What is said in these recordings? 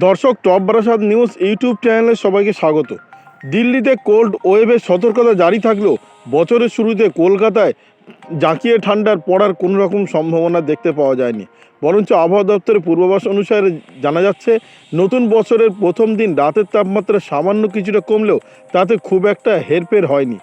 দর্শক top Barasat news YouTube চ্যানেলে সবাইকে স্বাগত। দিল্লিতে কোল্ড ওয়েভের সতর্কতা জারি থাকলেও বছরের শুরুতে কলকাতায় জাঁকিয়ে ঠান্ডার পড়ার কোনো রকম সম্ভাবনা দেখতে পাওয়া যায়নি। বরঞ্চ আবহাওয়া দপ্তরের পূর্বাভাস অনুসারে জানা যাচ্ছে, নতুন বছরের প্রথম দিন রাতের তাপমাত্রা সামান্য কিছুটা কমলেও তাতে খুব একটা হেরফের হয়নি।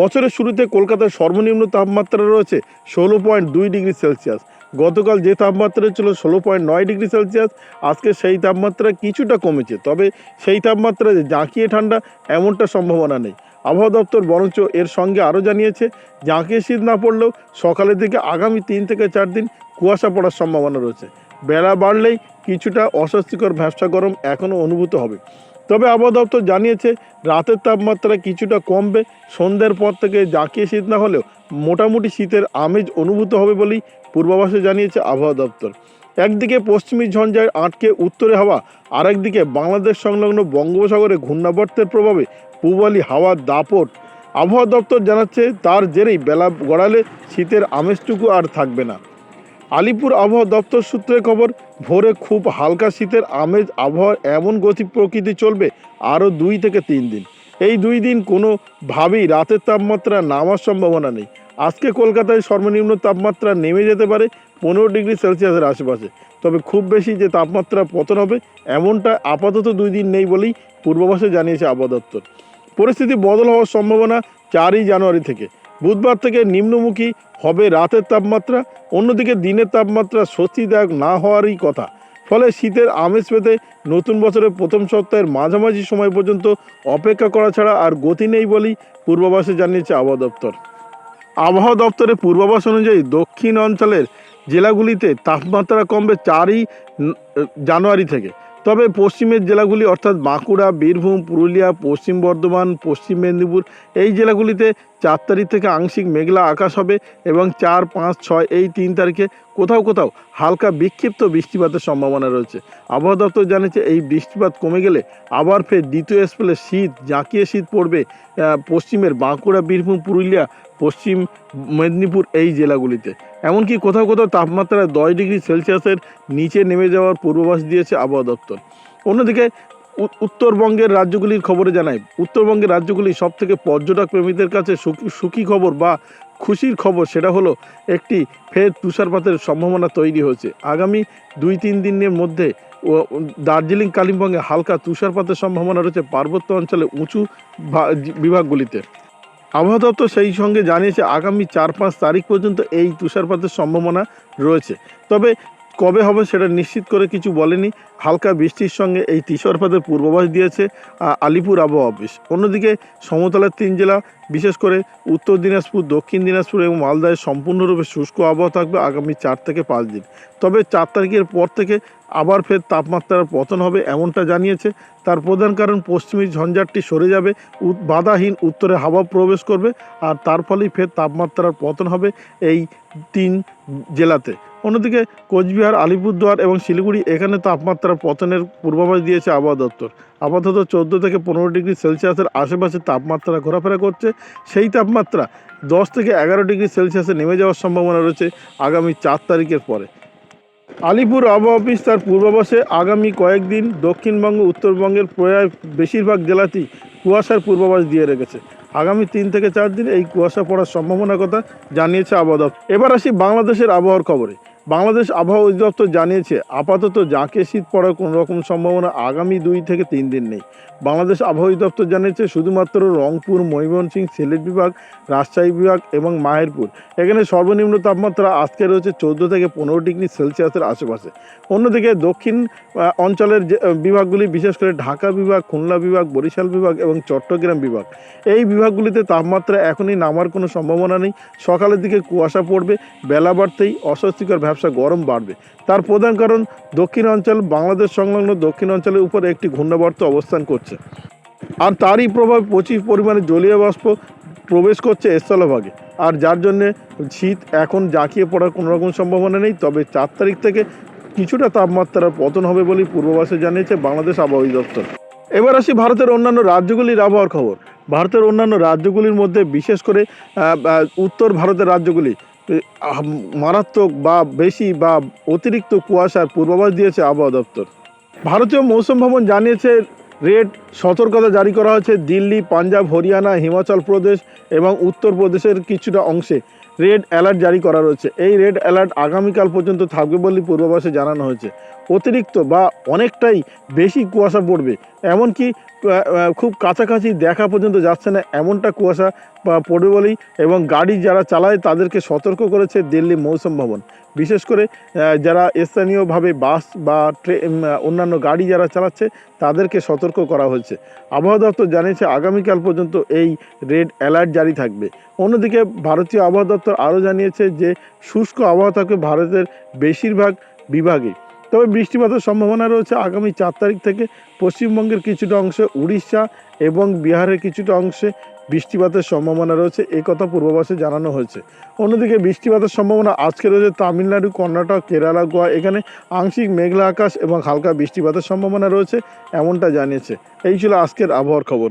বছরের শুরুতে কলকাতার সর্বনিম্ন তাপমাত্রা রয়েছে ষোলো পয়েন্ট দুই ডিগ্রি সেলসিয়াস। গতকাল যে তাপমাত্রা ছিল ষোলো পয়েন্ট নয় ডিগ্রি সেলসিয়াস, আজকে সেই তাপমাত্রা কিছুটা কমেছে। তবে সেই তাপমাত্রা যে জাঁকিয়ে ঠান্ডা, এমনটা সম্ভাবনা নেই। আবহাওয়া দপ্তর বরঞ্চ এর সঙ্গে আরও জানিয়েছে, জাঁকিয়ে শীত না পড়লেও সকালের দিকে আগামী তিন থেকে চার দিন কুয়াশা পড়ার সম্ভাবনা রয়েছে। বেলা বাড়লেই কিছুটা অস্বস্তিকর ভ্যাবসা গরম এখনও অনুভূত হবে। তবে আবহাওয়া দপ্তর জানিয়েছে, রাতের তাপমাত্রা কিছুটা কমবে। সন্ধ্যের পর থেকে জাঁকিয়ে শীত না হলেও মোটামুটি শীতের আমেজ অনুভূত হবে বলেই পূর্বাভাসে জানিয়েছে আবহাওয়া দপ্তর। একদিকে পশ্চিমী ঝঞ্ঝায় আটকে উত্তরে হাওয়া, আরেকদিকে বাংলাদেশ সংলগ্ন বঙ্গোপসাগরে ঘূর্ণাবর্তের প্রভাবে পূবালি হাওয়ার দাপট। আবহাওয়া দপ্তর জানাচ্ছে, তার জেরেই বেলা গড়ালে শীতের আমেজটুকু আর থাকবে না। আলিপুর আবহাওয়া দপ্তর সূত্রে খবর, ভোরে খুব হালকা শীতের আমেজ, আবহাওয়ার এমন গতি প্রকৃতি চলবে আরও দুই থেকে তিন দিন। এই দুই দিন কোনোভাবেই রাতের তাপমাত্রা নামার সম্ভাবনা নেই। আজকে কলকাতায় সর্বনিম্ন তাপমাত্রা নেমে যেতে পারে পনেরো ডিগ্রি সেলসিয়াসের আশেপাশে। তবে খুব বেশি যে তাপমাত্রা পতন হবে, এমনটা আপাতত দুই দিন নেই বলেই পূর্বাভাসে জানিয়েছে আবহাওয়া দপ্তর। পরিস্থিতি বদল হওয়ার সম্ভাবনা চারই জানুয়ারি থেকে। বুধবার থেকে নিম্নমুখী হবে রাতের তাপমাত্রা, অন্যদিকে দিনের তাপমাত্রা স্বস্তিদায়ক না হওয়ারই কথা। ফলে শীতের আমেজ পেতে নতুন বছরের প্রথম সপ্তাহের মাঝামাঝি সময় পর্যন্ত অপেক্ষা করা ছাড়া আর গতি নেই বলেই পূর্বাভাসে জানিয়েছে আবহাওয়া দপ্তর। আবহাওয়া দপ্তরের পূর্বাভাস অনুযায়ী দক্ষিণ অঞ্চলের জেলাগুলিতে তাপমাত্রা কমবে চারই জানুয়ারি থেকে। তবে পশ্চিমের জেলাগুলি অর্থাৎ বাঁকুড়া, বীরভূম, পুরুলিয়া, পশ্চিম বর্ধমান, পশ্চিম মেদিনীপুর, এই জেলাগুলিতে চার তারিখ থেকে আংশিক মেঘলা আকাশ হবে এবং চার, পাঁচ, ছয় এই তিন তারিখে কোথাও কোথাও হালকা বিক্ষিপ্ত বৃষ্টিপাতের সম্ভাবনা রয়েছে। আবহাওয়া দপ্তর জানিয়েছে এই বৃষ্টিপাত কমে গেলে আবার ফের দ্বিতীয় স্পেলে শীত, জাঁকিয়ে শীত পড়বে পশ্চিমের বাঁকুড়া, বীরভূম, পুরুলিয়া, পশ্চিম মেদিনীপুর এই জেলাগুলিতে। এমনকি কোথাও কোথাও তাপমাত্রা দশ ডিগ্রি সেলসিয়াসের নিচে নেমে যাওয়ার পূর্বাভাস দিয়েছে আবহাওয়া দপ্তর। অন্যদিকে উত্তরবঙ্গের রাজ্যগুলির খবরে জানায় উত্তরবঙ্গের রাজ্যগুলি সব থেকে পর্যটক প্রেমীদের কাছে সুখী খবর বা খুশির খবর সেটা হলো একটি ফের তুষারপাতের সম্ভাবনা তৈরি হয়েছে। আগামী দুই তিন দিনের মধ্যে দার্জিলিং, কালিম্পংয়ে হালকা তুষারপাতের সম্ভাবনা রয়েছে পার্বত্য অঞ্চলে উঁচু বিভাগগুলিতে। আবহাওয়া দপ্তর সেই সঙ্গে জানিয়েছে, আগামী চার পাঁচ তারিখ পর্যন্ত এই তুষারপাতের সম্ভাবনা রয়েছে। তবে কবে হবে সেটা নিশ্চিত করে কিছু বলেনি। হালকা বৃষ্টির সঙ্গে এই তুষারপাতের পূর্বাভাস দিয়েছে আলিপুর আবহাওয়া অফিস। অন্যদিকে সমতলের তিন জেলা, বিশেষ করে উত্তর দিনাজপুর, দক্ষিণ দিনাজপুর এবং মালদায় সম্পূর্ণরূপে শুষ্ক আবহাওয়া থাকবে আগামী চার থেকে পাঁচ দিন। তবে চার তারিখের পর থেকে আবার ফের তাপমাত্রার পতন হবে এমনটা জানিয়েছে। তার প্রধান কারণ, পশ্চিমী ঝঞ্ঝাটটি সরে যাবে বাধাহীন উত্তরে হাওয়া প্রবেশ করবে, আর তার ফলেই ফের তাপমাত্রার পতন হবে। এই তিন জেলাতে। অন্যদিকে কোচবিহার, আলিপুরদুয়ার এবং শিলিগুড়ি এখানে তাপমাত্রার পতনের পূর্বাভাস দিয়েছে আবহাওয়া দপ্তর। আপাতত চোদ্দ থেকে পনেরো ডিগ্রি সেলসিয়াসের আশেপাশে তাপমাত্রা ঘোরাফেরা করছে। সেই তাপমাত্রা দশ থেকে এগারো ডিগ্রি সেলসিয়াসে নেমে যাওয়ার সম্ভাবনা রয়েছে আগামী চার তারিখের পরে। আলিপুর আবহাওয়া অফিস তার পূর্বাভাসে আগামী কয়েকদিন দক্ষিণবঙ্গ, উত্তরবঙ্গের প্রায় বেশিরভাগ জেলাতেই কুয়াশার পূর্বাভাস দিয়ে রেখেছে। আগামী তিন থেকে চার দিন এই কুয়াশা পড়ার সম্ভাবনার কথা জানিয়েছে আবহাওয়া দপ্তর। এবার আসি বাংলাদেশের আবহাওয়ার খবরে। বাংলাদেশ আবহাওয়া অধিদপ্তর জানিয়েছে, আপাতত জাঁকে শীত পড়ার কোনো রকম সম্ভাবনা আগামী দুই থেকে তিন দিন নেই। বাংলাদেশ আবহাওয়া অধিদপ্তর জানিয়েছে, শুধুমাত্র রংপুর, ময়মনসিংহ, সিলেট বিভাগ, রাজশাহী বিভাগ এবং মাহেরপুর। এখানে সর্বনিম্ন তাপমাত্রা আজকে রয়েছে চোদ্দ থেকে পনেরো ডিগ্রি সেলসিয়াসের আশেপাশে। অন্যদিকে দক্ষিণ অঞ্চলের যে বিভাগগুলি, বিশেষ করে ঢাকা বিভাগ, খুলনা বিভাগ, বরিশাল বিভাগ এবং চট্টগ্রাম বিভাগ, এই বিভাগগুলিতে তাপমাত্রা এখনই নামার কোনো সম্ভাবনা নেই। সকালের দিকে কুয়াশা পড়বে, বেলা বাড়তেই অস্বস্তিকর ব্যবসা গরম বাড়বে। তার প্রধান কারণ, দক্ষিণ অঞ্চল, বাংলাদেশ সংলগ্ন দক্ষিণ অঞ্চলের উপরে একটি ঘূর্ণাবর্ত অবস্থান করছে। আর তারই প্রভাবে প্রচুর পরিমাণে জলীয় বাষ্প প্রবেশ করছে স্থলভাগে। আর যার জন্যে শীত এখন জাঁকিয়ে পড়ার কোনো রকম সম্ভাবনা নেই, তবে চার তারিখ থেকে কিছুটা তাপমাত্রার পতন হবে বলেই পূর্বাভাসে জানিয়েছে বাংলাদেশ আবহাওয়া দপ্তর এবার আসি ভারতের অন্যান্য রাজ্যগুলির আবহাওয়ার খবর। ভারতের অন্যান্য রাজ্যগুলির মধ্যে বিশেষ করে উত্তর ভারতের রাজ্যগুলি। মারাত্মক বা বেশি বা অতিরিক্ত কুয়াশার পূর্বাভাস দিয়েছে আবহাওয়া দপ্তর। ভারতীয় মৌসুম ভবন জানিয়েছে, রেড সতর্কতা জারি করা হয়েছে দিল্লি, পাঞ্জাব, হরিয়ানা, হিমাচল প্রদেশ এবং উত্তরপ্রদেশের কিছুটা অংশে। রেড অ্যালার্ট জারি করা রয়েছে। এই রেড অ্যালার্ট আগামীকাল পর্যন্ত থাকবে বলে পূর্বাভাসে জানানো হয়েছে। অতিরিক্ত বা অনেকটাই বেশি কুয়াশা পড়বে। এমনকি খুব কাছাকাছি দেখা পর্যন্ত যাচ্ছে না এমনটা কুয়াশা পড়বে বলেই এবং গাড়ি যারা চালায় তাদেরকে সতর্ক করেছে দিল্লি মৌসুম ভবন। বিশেষ করে যারা স্থানীয়ভাবে বাস বা ট্রেন অন্যান্য গাড়ি যারা চালাচ্ছে তাদেরকে সতর্ক করা হয়েছে। আবহাওয়া দপ্তর জানিয়েছে আগামীকাল পর্যন্ত এই রেড অ্যালার্ট জারি থাকবে। অন্যদিকে ভারতীয় আবহাওয়া দপ্তর আরও জানিয়েছে যে শুষ্ক আবহাওয়া থাকবে ভারতের বেশিরভাগ বিভাগে। তবে বৃষ্টিপাতের সম্ভাবনা রয়েছে আগামী চার তারিখ থেকে পশ্চিমবঙ্গের কিছুটা অংশে উড়িষ্যা এবং বিহারের কিছুটা অংশে বৃষ্টিপাতের সম্ভাবনা রয়েছে কথা পূর্বাভাসে জানানো হয়েছে। অন্যদিকে বৃষ্টিপাতের সম্ভাবনা আজকে রয়েছে তামিলনাড়ু, কর্ণাটক, কেরালা, গোয়া। এখানে আংশিক মেঘলা আকাশ এবং হালকা বৃষ্টিপাতের সম্ভাবনা রয়েছে, এমনটা জানিয়েছে। এই ছিল আজকের আবহাওয়ার খবর।